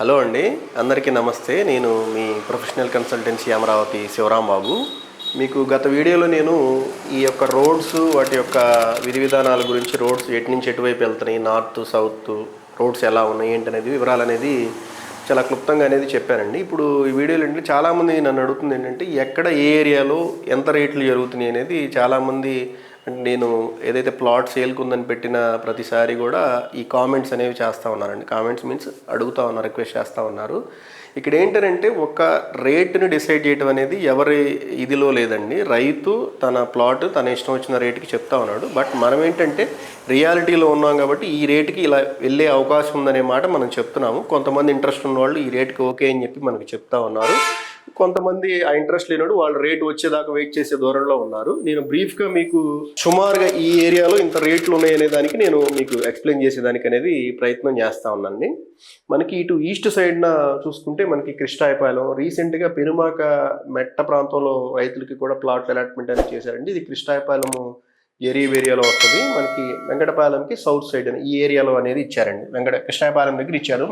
Hello అండి అందరికీ నమస్తే. నేను మీ ప్రొఫెషనల్ కన్సల్టెన్సీ అమరావతి శివరాం బాబు మీకు గత వీడియోలో నేను ఈ యొక్క రోడ్స్ వాటి యొక్క విధి విధానాల గురించి రోడ్స్ ఎటు నుంచి ఎటువైపు వెళ్తున్నాయి నార్త్ సౌత్ రోడ్స్ ఎలా ఉన్నాయి ఏంటి అనేది వివరాలు అనేది చాలా క్లుప్తంగా అనేది చెప్పానండి. ఇప్పుడు ఈ వీడియోలు ఏంటంటే చాలామంది నన్ను అడుగుతుంది ఏంటంటే ఎక్కడ ఏ ఏరియాలో ఎంత రేట్లు జరుగుతున్నాయి అనేది చాలామంది అండ్ నేను ఏదైతే ప్లాట్ సేల్కి ఉందని పెట్టిన ప్రతిసారి కూడా ఈ కామెంట్స్ అనేవి చేస్తూ ఉన్నారండి. కామెంట్స్ మీన్స్ అడుగుతా ఉన్నారు రిక్వెస్ట్ చేస్తూ ఉన్నారు. ఇక్కడ ఏంటంటే ఒక రేటుని డిసైడ్ చేయడం అనేది ఎవరి ఇదిలో లేదండి. రైతు తన ప్లాట్ తన ఇష్టం వచ్చిన రేటుకి చెప్తా ఉన్నాడు. బట్ మనం ఏంటంటే రియాలిటీలో ఉన్నాం కాబట్టి ఈ రేటుకి ఇలా వెళ్ళే అవకాశం ఉందనే మాట మనం చెప్తున్నాము. కొంతమంది ఇంట్రెస్ట్ ఉన్న వాళ్ళు ఈ రేటుకి ఓకే అని చెప్పి మనకి చెప్తా ఉన్నారు. కొంతమంది ఆ ఇంట్రెస్ట్ లేనోడు వాళ్ళు రేట్ వచ్చేదాకా వెయిట్ చేసే దూరంలో ఉన్నారు. నేను బ్రీఫ్గా మీకు సుమారుగా ఈ ఏరియాలో ఇంత రేట్లు ఉన్నాయనే దానికి నేను మీకు ఎక్స్ప్లెయిన్ చేసేదానికి అనేది ప్రయత్నం చేస్తా ఉన్నానండి. మనకి ఇటు ఈస్ట్ సైడ్న చూసుకుంటే మనకి కృష్ణాయపాలెం. రీసెంట్గా పెరుమాక మెట్ట ప్రాంతంలో రైతులకి కూడా ప్లాట్ అలాట్మెంట్ అనేది చేశారండి. ఇది కృష్ణాయపాలెం ఎరీవ్ ఏరియాలో వస్తుంది. మనకి వెంకటపాలెంకి సౌత్ సైడ్ అని ఈ ఏరియాలో అనేది ఇచ్చారండి. వెంకట కృష్ణాయపాలెం దగ్గర ఇచ్చారు.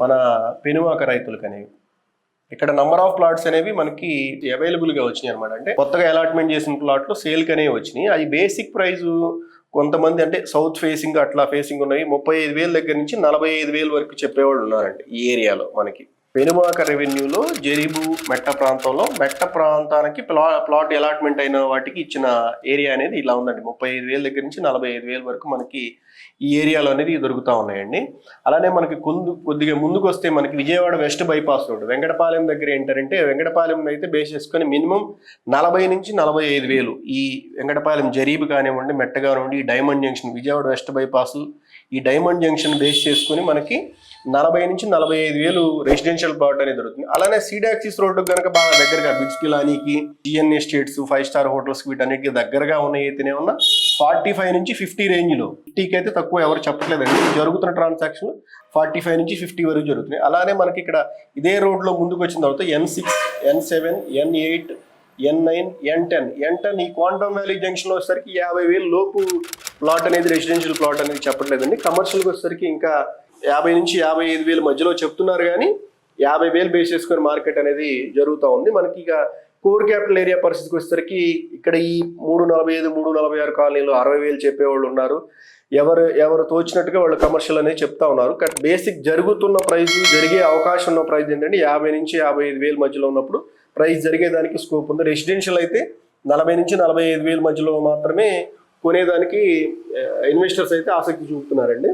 మన పెనుమాక రైతులకు అనేవి. ఇక్కడ నంబర్ ఆఫ్ ప్లాట్స్ అనేవి మనకి అవైలబుల్గా వచ్చినాయి అనమాట అంటే కొత్తగా అలాట్మెంట్ చేసిన ప్లాట్లు సేల్కి అనేవి వచ్చినాయి. అది బేసిక్ ప్రైస్ కొంతమంది అంటే సౌత్ ఫేసింగ్ అట్లా ఫేసింగ్ ఉన్నవి ముప్పై ఐదు వేల దగ్గర నుంచి నలభై ఐదు వేల వరకు చెప్పేవాళ్ళు ఉన్నారండి ఈ ఏరియాలో మనకి. పెనుమాక రెవెన్యూలో జరీబు మెట్ట ప్రాంతంలో మెట్ట ప్రాంతానికి ప్లా ప్లాట్ అలాట్మెంట్ అయిన వాటికి ఇచ్చిన ఏరియా అనేది ఇలా ఉందండి. ముప్పై ఐదు వేల దగ్గర నుంచి నలభై ఐదు వేల వరకు మనకి ఈ ఏరియాలో అనేది దొరుకుతూ ఉన్నాయండి. అలానే మనకి కొందు కొద్దిగా ముందుకు వస్తే మనకి Vijayawada west bypass road. Venkatapalem దగ్గర ఏంటంటే వెంకటపాలెం అయితే బేస్ చేసుకొని మినిమం నలభై నుంచి నలభై ఐదు వేలు ఈ వెంకటపాలెం జరీబు కానివ్వండి మెట్ట కానివ్వండి ఈ diamond junction Vijayawada west bypass ఈ డైమండ్ జంక్షన్ బేస్ చేసుకొని మనకి నలభై నుంచి నలభై ఐదు వేలు రెసిడెన్షియల్ ప్లాట్ అనేది దొరుకుతుంది. అలానే సీడాక్సిస్ రోడ్డు కనుక బాగా దగ్గరగా BITS పిలానీకి GNA states five star hotels వీటన్నిటికీ దగ్గరగా ఉన్నాయి అయితేనే ఉన్న ఫార్టీ ఫైవ్ నుంచి ఫిఫ్టీ రేంజ్లో ఫిఫ్టీకి అయితే తక్కువ ఎవరు చెప్పట్లేదండి. జరుగుతున్న ట్రాన్సాక్షన్ ఫార్టీ ఫైవ్ నుంచి ఫిఫ్టీ వరకు జరుగుతున్నాయి. అలానే మనకి ఇక్కడ ఇదే రోడ్లో ముందుకు వచ్చిన తర్వాత N six N seven N eight N nine N ten N ten ఈ క్వాంటమ్ వ్యాలీ జంక్షన్లో వచ్చేసరికి యాభై వేలు లోపు ప్లాట్ అనేది రెసిడెన్షియల్ ప్లాట్ అనేది చెప్పట్లేదండి. కమర్షియల్కి వచ్చేసరికి ఇంకా యాభై నుంచి యాభై ఐదు వేల మధ్యలో చెప్తున్నారు కానీ యాభై వేలు బేస్ చేసుకుని మార్కెట్ అనేది జరుగుతూ ఉంది. మనకి ఇక కోర్ క్యాపిటల్ ఏరియా పరిస్థితికి వచ్చేసరికి ఇక్కడ ఈ మూడు నలభై ఐదు మూడు నలభై ఆరు కాలనీలు అరవై వేలు చెప్పేవాళ్ళు ఉన్నారు. ఎవరు ఎవరు తోచినట్టుగా వాళ్ళు కమర్షియల్ అనేది చెప్తా ఉన్నారు. కానీ బేసిక్ జరుగుతున్న ప్రైస్ జరిగే అవకాశం ఉన్న ప్రైస్ ఏంటంటే యాభై నుంచి యాభై ఐదు వేల మధ్యలో ఉన్నప్పుడు ప్రైస్ జరిగేదానికి స్కోప్ ఉంది. రెసిడెన్షియల్ అయితే నలభై నుంచి నలభై ఐదు వేల మధ్యలో మాత్రమే కొనేదానికి ఇన్వెస్టర్స్ అయితే ఆసక్తి చూపుతున్నారండి.